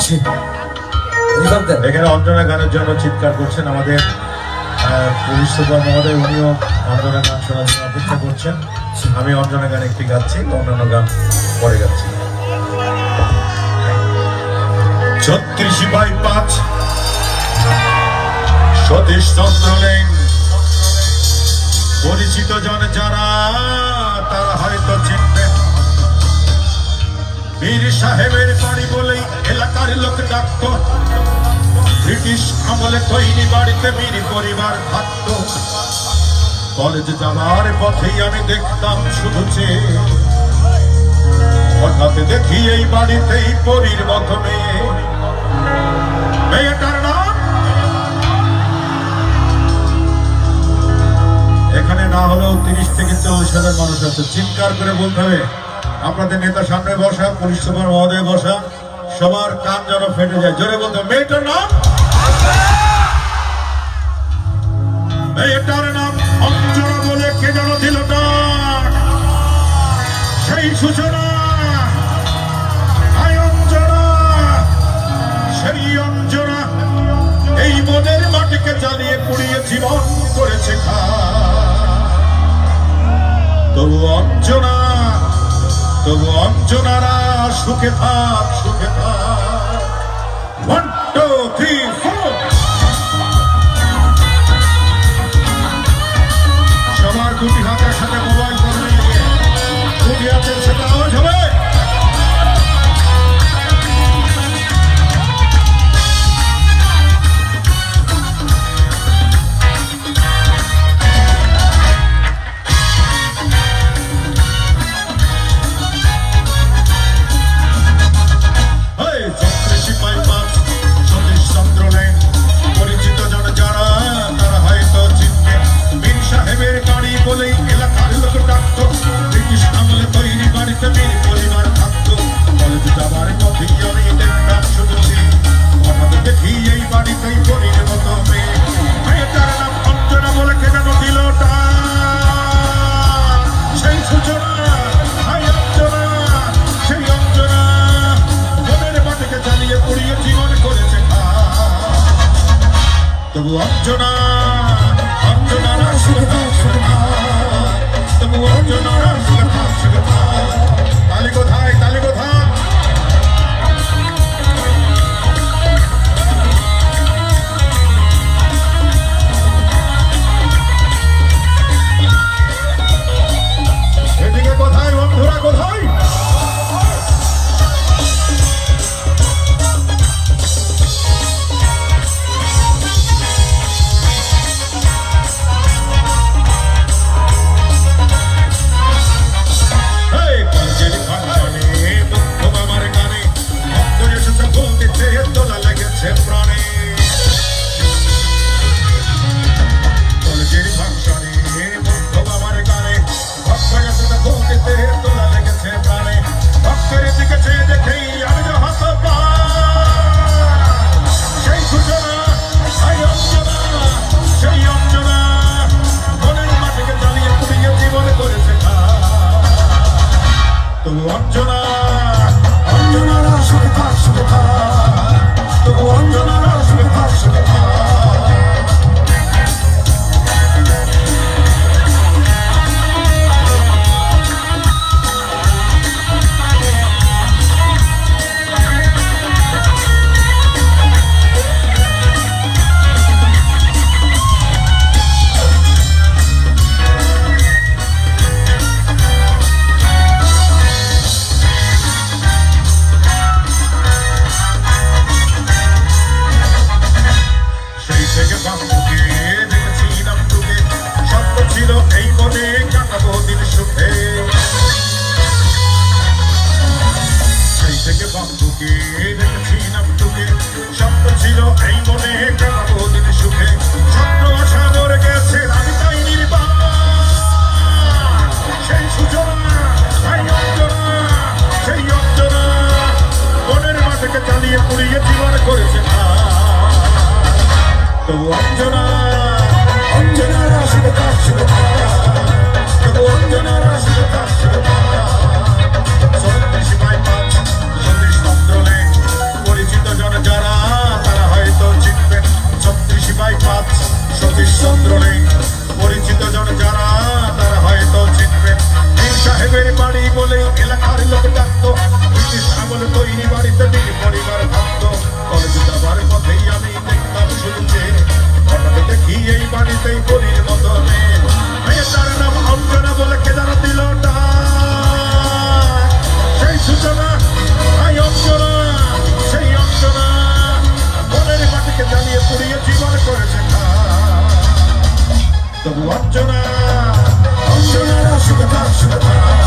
আছে এখানে অঞ্জনা গানের জন্য চিৎকার করছেন আমাদের পুলিশ সুপার মহোদয়, উনিও অঞ্জনা গান শোনার জন্য অপেক্ষা করছেন। আমি অঞ্জনা গান একটি গাচ্ছি, অন্যান্য গান পরে গাচ্ছি। ছত্রিশ বাই পাঁচ। সতীশ চন্দ্র নেই। পরিচিত জন যারা, তারা হয়তো চিনবেন বীর সাহেবের বাড়ি বলেই এলাকার লোক ডাকত। ব্রিটিশ আমলে তৈরি বাড়িতে বীর পরিবার থাকত। কলেজ যাওয়ার পথেই আমি দেখতাম শুধু চেয়ে হঠাৎ দেখি এই বাড়িতেই পরীর মতো মেয়ে। মেয়েটার নাম? এখানে না হলেও তিরিশ থেকে চল্লিশ হাজার মানুষ আছে। চিৎকার করে বলতে হবে। আপনাদের নেতা সামনে বসা, পুলিশ সুপার মহোদয় বসা। সবার কান যেন ফেটে যায়। জোরে বলতে, মেয়েটার নাম? মেয়েটার নাম অঞ্জনা বলে কে যেন দিল সেই সূচনা। এই মনের মাটিকে জ্বালিয়ে পুড়িয়ে জীবন করেছে খা তবু অঞ্জনারা সুখে থাক সুখে থাক। আমলে তৈরি বাড়িতে থাকত কলেজ যাবার পথেই আমি দেখতাম শুধু অঞ্জনা বলে কে যেন দিল। সেই সূচনা হাই অঞ্জনা সেই অঞ্জনা মনের মাটিকে জ্বালিয়ে পুড়িয়ে জীবন। তবু অঞ্জনা থাক, সুখে থাক। তবু অঞ্জনারা সুখে তবু অঞ্জনা অঞ্জনারা সুখে তবু অঞ্জনা অঞ্জনার আসবে তার শুরু পরিচিত জন যারা, তারা হয়তো জিতবেন ছত্রিশ বাই বাড়ি বলে এলাকার লোক ডাকতো ব্রিটিশ আমল তৈরি বাড়িতে তিনি পরিবার সেই গরির মতো মেয়ে মেয়ে তার নাম অঞ্জনা বলে কে যারা দিল সেই সূচনা সেই অঞ্জনা সেই অঞ্জনা মনের মাটিকে জ্বালিয়ে পুড়িয়ে জীবন করেছে তবু অঞ্জনা অঞ্জনা সুখতা সুখতা